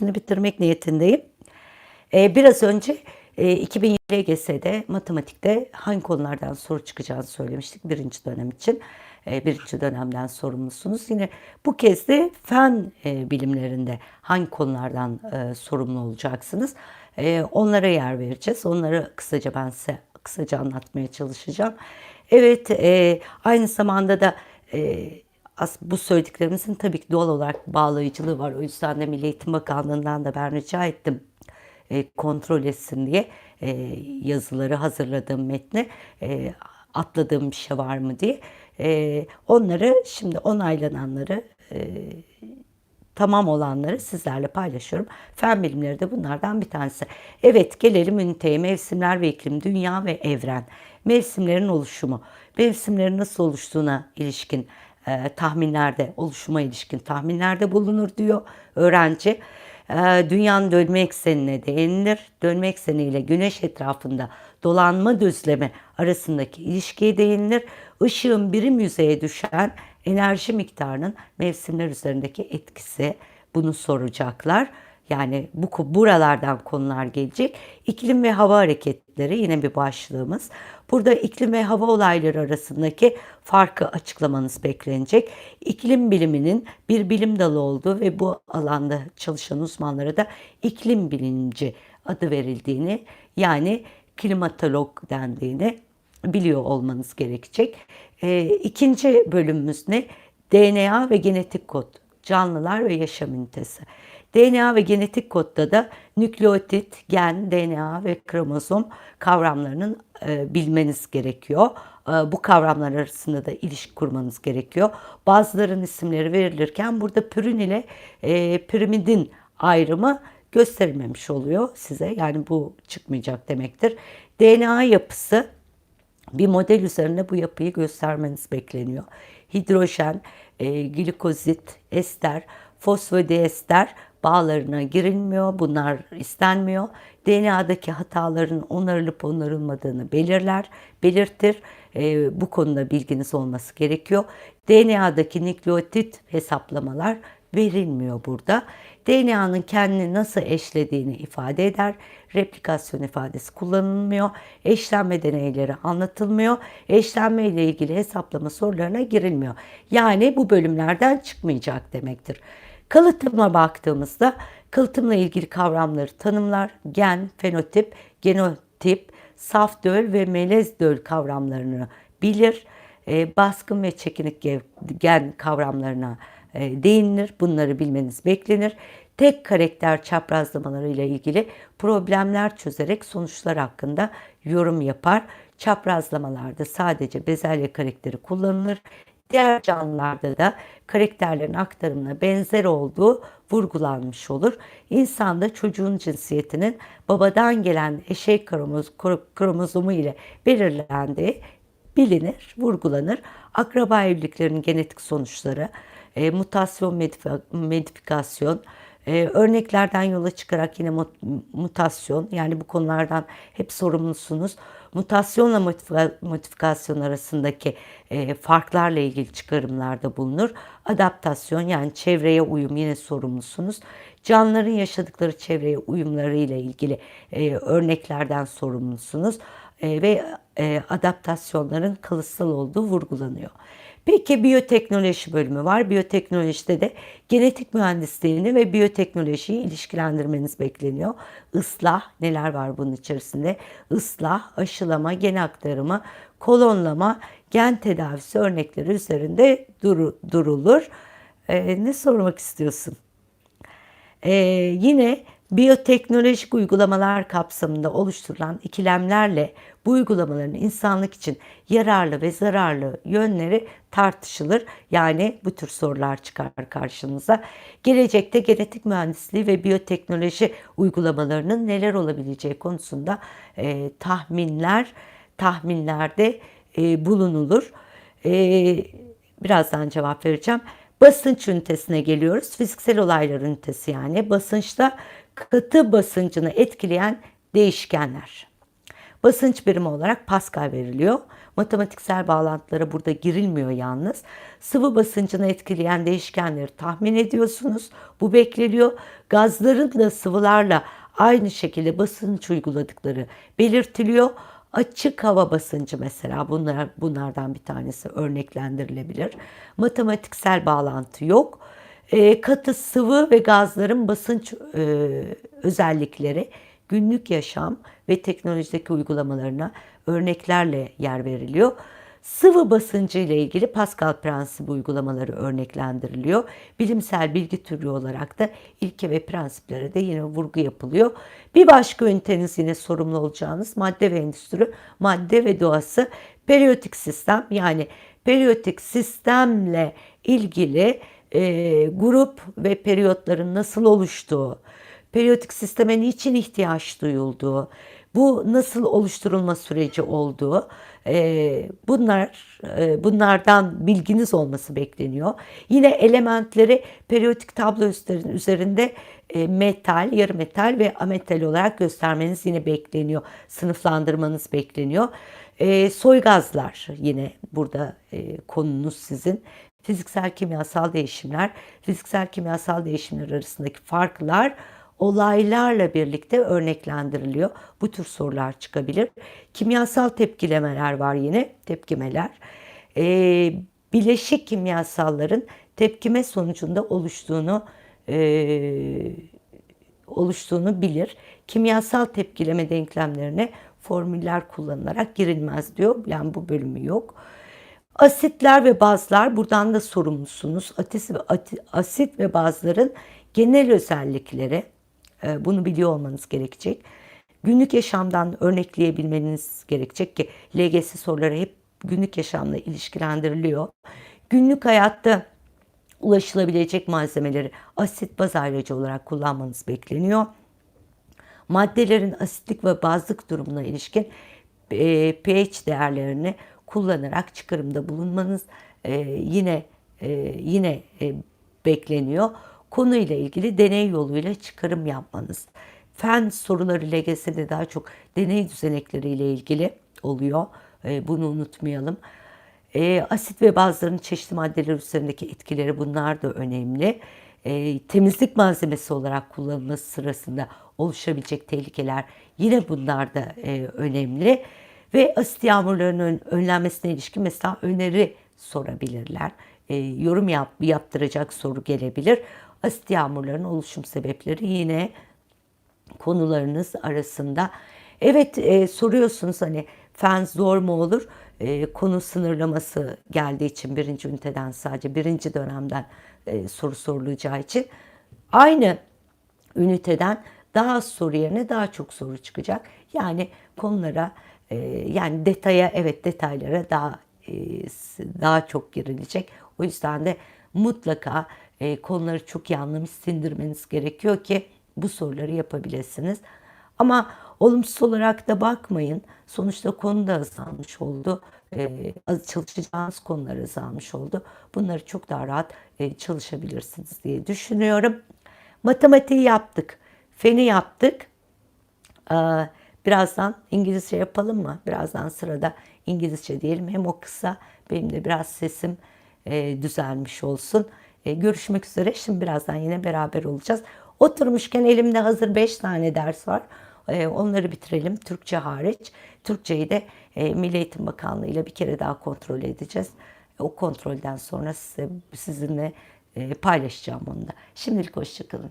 testini bitirmek niyetindeyim. Ee, biraz önce e, 2020 LGS'de matematikte hangi konulardan soru çıkacağını söylemiştik birinci dönem için. E, birinci dönemden sorumlusunuz. Yine bu kez de fen e, bilimlerinde hangi konulardan e, sorumlu olacaksınız? E, onlara yer vereceğiz. Onları kısaca ben size kısaca anlatmaya çalışacağım. Evet, e, aynı zamanda da e, bu söylediklerimizin tabii ki doğal olarak bağlayıcılığı var. O yüzden de Milli Eğitim Bakanlığı'ndan da ben rica ettim e, kontrol etsin diye e, yazıları hazırladığım metne e, atladığım bir şey var mı diye. E, onları şimdi onaylananları e, tamam olanları sizlerle paylaşıyorum. Fen bilimleri de bunlardan bir tanesi. Evet gelelim üniteye mevsimler ve iklim, dünya ve evren. Mevsimlerin oluşumu, mevsimlerin nasıl oluştuğuna ilişkin e, tahminlerde, oluşuma ilişkin tahminlerde bulunur diyor öğrenci. E, dünyanın dönme eksenine değinilir. Dönme ekseniyle güneş etrafında dolanma düzlemi arasındaki ilişkiye değinilir. Işığın birim yüzeye düşen enerji miktarının mevsimler üzerindeki etkisi bunu soracaklar. Yani bu buralardan konular gelecek. İklim ve hava hareketleri yine bir başlığımız. Burada iklim ve hava olayları arasındaki farkı açıklamanız beklenecek. İklim biliminin bir bilim dalı olduğu ve bu alanda çalışan uzmanlara da iklim bilimci adı verildiğini yani klimatolog dendiğini biliyor olmanız gerekecek. E, ikinci bölümümüz ne? DNA ve genetik kod, canlılar ve yaşam ünitesi. DNA ve genetik kodda da nükleotit, gen, DNA ve kromozom kavramlarının e, bilmeniz gerekiyor. E, bu kavramlar arasında da ilişki kurmanız gerekiyor. Bazılarının isimleri verilirken burada pürin ile e, pirimidin ayrımı gösterilmemiş oluyor size. Yani bu çıkmayacak demektir. DNA yapısı bir model üzerine bu yapıyı göstermeniz bekleniyor. Hidrojen, e, glikozit, ester, fosfodiester bağlarına girilmiyor. Bunlar istenmiyor. DNA'daki hataların onarılıp onarılmadığını belirler, belirtir. E, bu konuda bilginiz olması gerekiyor. DNA'daki nükleotit hesaplamalar verilmiyor burada. DNA'nın kendini nasıl eşlediğini ifade eder. Replikasyon ifadesi kullanılmıyor. Eşlenme deneyleri anlatılmıyor. Eşlenme ile ilgili hesaplama sorularına girilmiyor. Yani bu bölümlerden çıkmayacak demektir. Kalıtıma baktığımızda kalıtımla ilgili kavramları tanımlar. Gen, fenotip, genotip, saf döl ve melez döl kavramlarını bilir. E, baskın ve çekinik gen kavramlarına e, değinilir. Bunları bilmeniz beklenir. Tek karakter çaprazlamaları ile ilgili problemler çözerek sonuçlar hakkında yorum yapar. Çaprazlamalarda sadece bezelye karakteri kullanılır. Diğer canlılarda da karakterlerin aktarımına benzer olduğu vurgulanmış olur. İnsanda çocuğun cinsiyetinin babadan gelen eşey kromozomu ile belirlendiği bilinir, vurgulanır. Akraba evliliklerinin genetik sonuçları, e, mutasyon, modifikasyon, e, örneklerden yola çıkarak yine mutasyon yani bu konulardan hep sorumlusunuz. Mutasyonla modifikasyon arasındaki e, farklarla ilgili çıkarımlarda bulunur. Adaptasyon yani çevreye uyum yine sorumlusunuz. Canlıların yaşadıkları çevreye uyumları ile ilgili e, örneklerden sorumlusunuz e, ve adaptasyonların kalıtsal olduğu vurgulanıyor. Peki biyoteknoloji bölümü var. Biyoteknolojide de genetik mühendisliğini ve biyoteknolojiyi ilişkilendirmeniz bekleniyor. Islah neler var bunun içerisinde? Islah, aşılama, gen aktarımı, kolonlama, gen tedavisi örnekleri üzerinde dur, durulur. Ee, ne sormak istiyorsun? Ee, yine biyoteknolojik uygulamalar kapsamında oluşturulan ikilemlerle bu uygulamaların insanlık için yararlı ve zararlı yönleri tartışılır. Yani bu tür sorular çıkar karşınıza. Gelecekte genetik mühendisliği ve biyoteknoloji uygulamalarının neler olabileceği konusunda e, tahminler tahminlerde e, bulunulur. E, birazdan cevap vereceğim. Basınç ünitesine geliyoruz. Fiziksel olaylar ünitesi yani. Basınçta katı basıncını etkileyen değişkenler. Basınç birimi olarak Pascal veriliyor. Matematiksel bağlantılara burada girilmiyor yalnız. Sıvı basıncını etkileyen değişkenleri tahmin ediyorsunuz. Bu bekleniyor. Gazların da sıvılarla aynı şekilde basınç uyguladıkları belirtiliyor. Açık hava basıncı mesela bunlar bunlardan bir tanesi örneklendirilebilir. Matematiksel bağlantı yok. E, katı sıvı ve gazların basınç e, özellikleri günlük yaşam ve teknolojideki uygulamalarına örneklerle yer veriliyor. Sıvı basıncı ile ilgili Pascal prensibi uygulamaları örneklendiriliyor. Bilimsel bilgi türü olarak da ilke ve prensiplere de yine vurgu yapılıyor. Bir başka üniteniz yine sorumlu olacağınız madde ve endüstri, madde ve doğası, periyodik sistem yani periyodik sistemle ilgili e, grup ve periyotların nasıl oluştuğu, periyodik sisteme niçin ihtiyaç duyulduğu, bu nasıl oluşturulma süreci olduğu, e, bunlar e, bunlardan bilginiz olması bekleniyor. Yine elementleri periyodik tablo üzerinde e, metal, yarı metal ve ametal olarak göstermeniz yine bekleniyor. Sınıflandırmanız bekleniyor. E, soy gazlar yine burada e, konunuz sizin. Fiziksel kimyasal değişimler, fiziksel kimyasal değişimler arasındaki farklar olaylarla birlikte örneklendiriliyor. Bu tür sorular çıkabilir. Kimyasal tepkilemeler var yine, tepkimeler. Ee, bileşik kimyasalların tepkime sonucunda oluştuğunu e, oluştuğunu bilir. Kimyasal tepkileme denklemlerine formüller kullanılarak girilmez diyor. Yani bu bölümü yok. Asitler ve bazlar buradan da sorumlusunuz. Atis, asit ve bazların genel özellikleri e, bunu biliyor olmanız gerekecek. Günlük yaşamdan örnekleyebilmeniz gerekecek ki LGS soruları hep günlük yaşamla ilişkilendiriliyor. Günlük hayatta ulaşılabilecek malzemeleri asit baz ayrıcı olarak kullanmanız bekleniyor. Maddelerin asitlik ve bazlık durumuna ilişkin e, pH değerlerini kullanarak çıkarımda bulunmanız e, yine e, yine e, bekleniyor. Konuyla ilgili deney yoluyla çıkarım yapmanız. Fen soruları LGS'de daha çok deney düzenekleriyle ilgili oluyor. E, bunu unutmayalım. E, asit ve bazılarının çeşitli maddeler üzerindeki etkileri bunlar da önemli. E, temizlik malzemesi olarak kullanılması sırasında oluşabilecek tehlikeler yine bunlar da e, önemli. Ve asit yağmurlarının önlenmesine ilişkin mesela öneri sorabilirler. E, yorum yap, yaptıracak soru gelebilir. Asit yağmurlarının oluşum sebepleri yine konularınız arasında. Evet e, soruyorsunuz hani fen zor mu olur? E, konu sınırlaması geldiği için birinci üniteden sadece birinci dönemden e, soru sorulacağı için aynı üniteden daha az soru yerine daha çok soru çıkacak. Yani konulara e, yani detaya evet detaylara daha e, daha çok girilecek. O yüzden de mutlaka e, konuları çok iyi anlamış sindirmeniz gerekiyor ki bu soruları yapabilirsiniz. Ama olumsuz olarak da bakmayın. Sonuçta konu da azalmış oldu. E, çalışacağınız konular azalmış oldu. Bunları çok daha rahat e, çalışabilirsiniz diye düşünüyorum. Matematiği yaptık. Feni yaptık. Ee, birazdan İngilizce yapalım mı? Birazdan sırada İngilizce diyelim. Hem o kısa benim de biraz sesim e, düzelmiş olsun. E, görüşmek üzere. Şimdi birazdan yine beraber olacağız. Oturmuşken elimde hazır 5 tane ders var. E, onları bitirelim. Türkçe hariç. Türkçeyi de e, Milli Eğitim Bakanlığı ile bir kere daha kontrol edeceğiz. O kontrolden sonra size, sizinle e, paylaşacağım onu da. Şimdilik hoşçakalın.